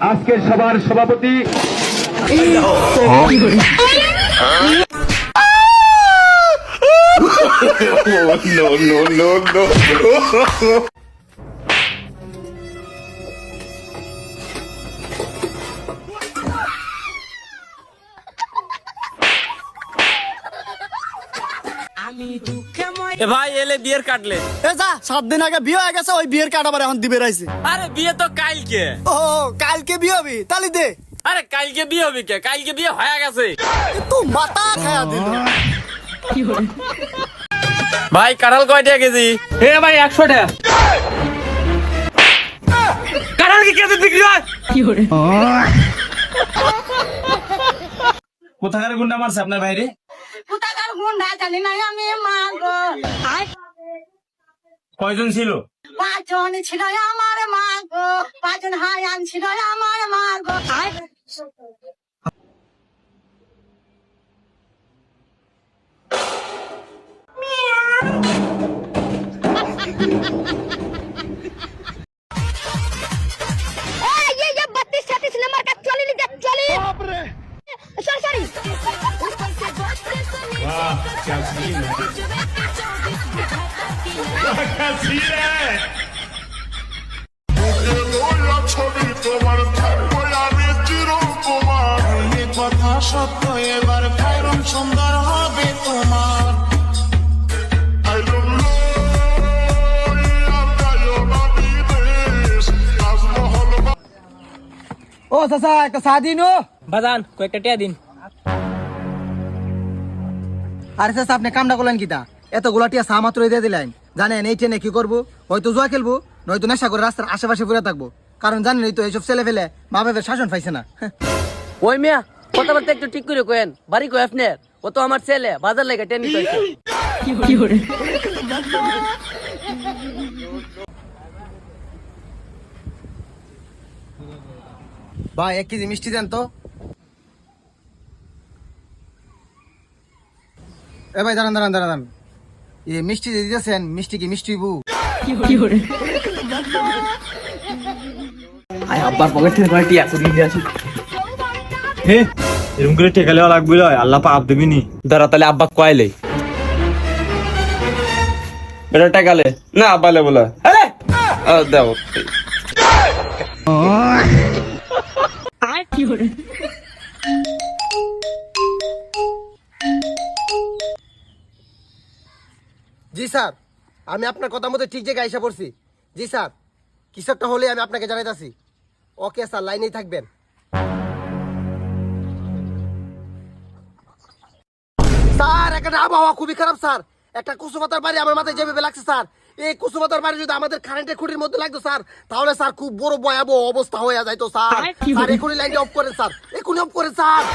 আজকের সবার সভাপতি এ ভাই এলে বিয়ের কাটলে এ যা সাত দিন আগে বিয়ে হয়ে গেছে ওই বিয়ের কার্ড আবার এখন দিবে রাইছে। আরে বিয়ে তো কালকে। ও কালকে বিয়ে হবি? তালি দে। আরে কালকে বিয়ে হবে কে? কালকে বিয়ে হয়ে গেছে। তুই মাথা খায়া দিল। ভাই কাঁঠাল কয় টাকা কেজি? এ ভাই একশো টাকা। কাঁঠাল কি কেজি বিক্রি হয়? কোথাকার গুন্ডা মারছে আপনার বাইরে কোথাকার গুন্ডা জানি না আমি মা গো। কয়জন ছিল? পাঁচজন ছিল আমার মা গো। পাঁচজন হায়ান ছিল আমার মা গো। ये আমি চিরকুমার এ কথা সত্য এবার কারণ সুন্দর হবে তোমার ও চাচা, একটা চা ও। বাজান, কয়েকটা টিয়া দিন। আরে চাচা আপনি কামটা করলেন কিতা? এত গোলাটিয়া চা মাত্র দিয়ে দিলেন। জানেন এই ট্রেনে কি করব? হয়তো জুয়া খেলব নয়তো নেশা করে রাস্তার আশেপাশে ঘুরে থাকব। কারণ জানেন তো এইসব ছেলে ফেলে মা বাবার শাসন পাইছে না। ওই মিয়া কথাবার্তা একটু ঠিক করে কোয়েন। বাড়ি কই আপনার ও তো আমার ছেলে বাজার লেগে কইছে ভাই এক কেজি মিষ্টি দেন তো। এ ভাই দাঁড়ান দাঁড়ান দাঁড়ান। এ মিষ্টি যে দিতেছেন মিষ্টি কি মিষ্টি বু? আব্বার পকেট থেকে কয়টি আছে দিয়ে আসি? হে এরকম করে টেকালে লাগবে আল্লাহ পাপ দেবি নি। দাঁড়া তাহলে আব্বা কয়লে এটা টাকালে না আব্বালে বলে। আরে! দাও। জি স্যার আমি আপনার কথা মতো ঠিক জায়গায় আইসা পড়ছি। জি স্যার কিছু একটা হলে আমি আপনাকে জানাইতেছি। ওকে স্যার লাইনেই থাকবেন। স্যার একটা আবহাওয়া খুবই খারাপ স্যার। একটা কুসুমাতার বাড়ি আমার মাথায় যেভাবে লাগছে স্যার। এই কুসুমাতার বাড়ি যদি আমাদের কারেন্টের খুঁটির মধ্যে লাগতো স্যার তাহলে স্যার খুব বড় ভয়াবহ অবস্থা হয়ে যাইতো স্যার। স্যার এখনই লাইনটা অফ করেন স্যার। এখনই অফ করেন স্যার।